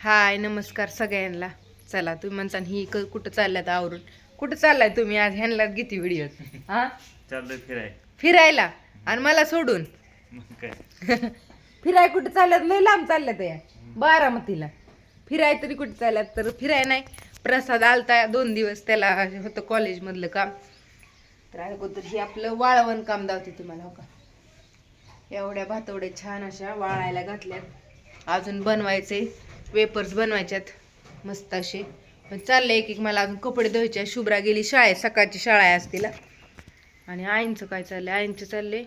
हाय नमस्कार सगळ्यांना. चला तुम्ही म्हणता ही क- कुठं चालल्यात आवरून? कुठं चाललाय तुम्ही आज? ह्यांना किती व्हिडिओ. हा? चाललोय फिराय. फिरायला? आणि मला सोडून? मग काय? फिराय कुठं चालल्यात लय लांब चालल्यात या. बारामतीला. फिराय तरी कुठं चालल्यात तर फिराय नाही. प्रसाद आलता दोन दिवस. त्याला होतं कॉलेजमधलं काम. तर अगोदर हे आपलं वाळवण काम दावते तुम्हाला हो का? एवढ्या भातवड्या छान अशा वाळायला घातल्यात. अजून बनवायचे वेपर्स बनवायच्यात मस्त असे. पण चाललंय एक एक मला अजून कपडे धुवायचे. शुभ्रा गेली शाळेत सकाळची शाळा आहे आज तिला. आणि आईंचं काय चाललंय? आईंचं चाललंय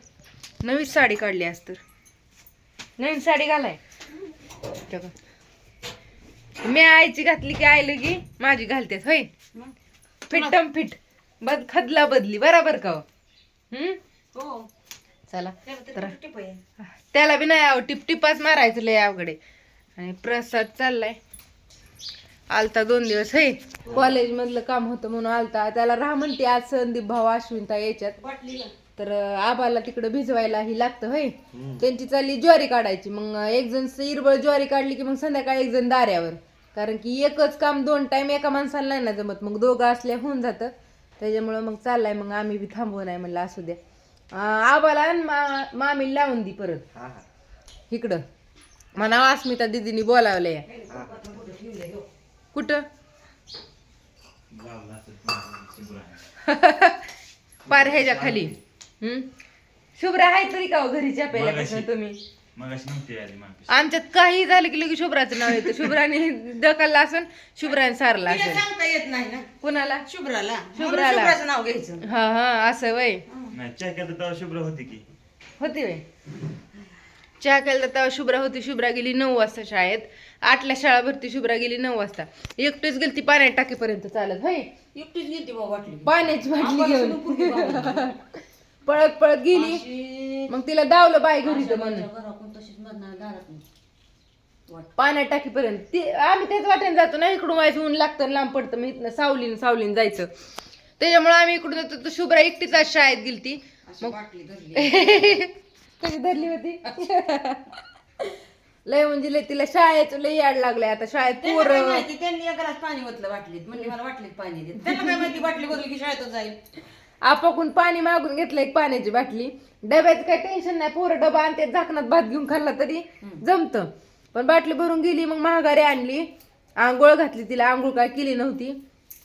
नवीन साडी काढली आज तर. नवीन साडी घालाय. मी आईची घातली की आईलं की माझी घालते होय? फिट्टम फिट. बद खदला बदली बराबर का हो? हम्म? हो. चला तर त्याला बी नाही आव टिप टिपाच मारायचं लय अवघडे आणि प्रसाद चाललाय. आलता दोन दिवस हे कॉलेज मधलं काम होतं म्हणून आलता. त्याला राहा म्हणते आज संदीप भाऊ अश्विनता यायच्यात तर आबाला तिकडं भिजवायला ही लागतं होय? त्यांची चालली ज्वारी काढायची. मग एक जण इरबळ ज्वारी काढली की मग संध्याकाळी एक जण दाऱ्यावर. कारण की एकच काम दोन टाइम एका माणसाला नाही ना जमत. मग दोघं असल्या होऊन जातं. त्याच्यामुळं मग चाललाय मग आम्ही बी थांबवू नाही म्हणलं असू द्या. आबाला आणि मा मामी लावून दी परत. इकडं. म्हणा अस्मिता दिदीनी बोलावलंय. कुठं? पार ह्याच्या खाली. हम्म? शुभ्रा आहे तरी का हो घरीच्या पहिल्यापासून मगाशी. तुम्ही? आमच्यात काही झालं की लगेच शुभ्राचं नाव येतं. शुभ्राने ढकलला असन शुभ्राने सारला असेल. सांगता येत नाही ना. कुणाला? शुभ्राला. शुभ्राला. नाव घ्यायचं. हा हा असं वय. शुभ्र होती की. होती वय. चहा केला तेव्हा शुभ्रा होती शुभ्रा गेली नऊ वाजता शाळेत. आठला शाळा भरती शुभ्रा गेली नऊ वाजता. एकटीच गेली ती पाण्यात टाकीपर्यंत चालत होय? एकटीच गेलती बाबा वाटली पाण्याची बाटली घेऊन? पळत पळत गेली. मग तिला दावलं बाय घरी तर म्हणून. तशीच. पाण्यात टाकीपर्यंत. ती आम्ही त्याच वाटेने जातो ना इकडून व्हायचं ऊन लागतं लांब पडतं मग इथनं सावलीन सावलीन जायचं. त्याच्यामुळे आम्ही इकडून जातो तर शुभ्रा एकटीच आज शाळेत अशी बाटली धरली. कशी धरली होती? लय म्हणजे लय तिला शाळेचं लय याड लागलंय. आता शाळेत त्यांना काय पोरं माहिती? त्यांनी एक ग्लास पाणी ओतलं बाटलीत. म्हणजे मला बाटलीत पाणी देत त्यांना काय माहिती? बाटली बदली की शाळेतच जाईल. आपाकून पाणी मागून घेतलं एक पाण्याची बाटली. डब्याचं काही टेन्शन नाही. पोरं डबा आणि झाकणात भात घेऊन खाल्ला तरी जमत. पण बाटली भरून गेली मग महागारी आणली. आंघोळ घातली तिला. आंघोळ काय केली नव्हती.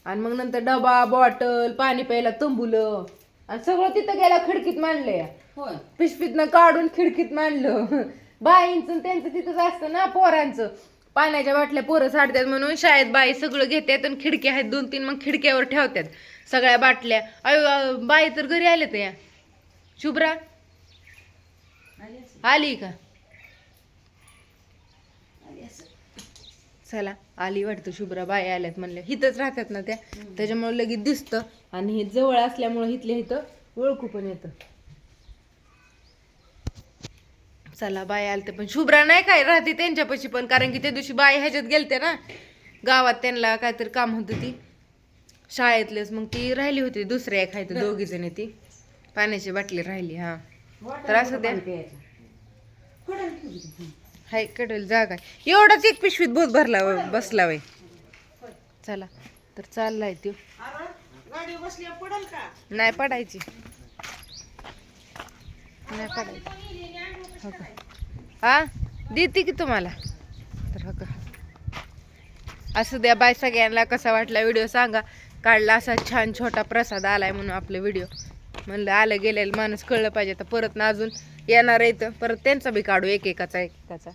आणि मग नंतर डबा बॉटल पाणी प्यायला तंबुलं. आणि सगळं तिथं गेल्या खिडकीत मांडलंय. होय. पिशवीतनं काढून खिडकीत मांडलं. बाईंचं आणि त्यांचं तिथंच असतं ना पोरांचं. पाण्याच्या बाटल्या पोरं साडतात म्हणून शाळेत बाई सगळं घेतात आणि खिडकी आहेत दोन तीन मग खिडक्यावर ठेवतात सगळ्या बाटल्या. अयो बाई तर घरी आले तर या शुभ्रा आली का? आली. चला आली वाटतं शुभ्रा बाई आल्यात म्हणल्या. हिथंच राहतात ना त्या. त्याच्यामुळे लगेच दिसतं. आणि हे जवळ असल्यामुळे इथल्या इथं ओळखू पण येतं. चला बाय आलते. पण शुभ्रा नाही काय राहते त्यांच्यापाशी पण कारण की त्या दिवशी बाई ह्याच्यात गेलते ना गावात त्यांना काहीतरी काम होतं ती. शाळेतलेच मग ती राहिली होती दुसऱ्या एक आहे दोघी जणी ती. पाण्याची बाटली राहिली हा. तर असं द्या? हाय कडल जागा. एवढाच एक पिशवीत भूत भरला बसला वय चला तर चाललाय तो नाही पडायची. नाही काढायचं हो? का हा देते की तुम्हाला? तर हो का? असू द्या बाय सगळ्यांना कसा वाटला व्हिडिओ सांगा. काढला असा छान छोटा प्रसाद आलाय म्हणून आपलं व्हिडिओ. म्हणलं आलं गेलेलं माणूस कळलं पाहिजे. तर परत ना अजून येणार आहे तर परत त्यांचा बी काढू एक एकाचा एक एकाचा.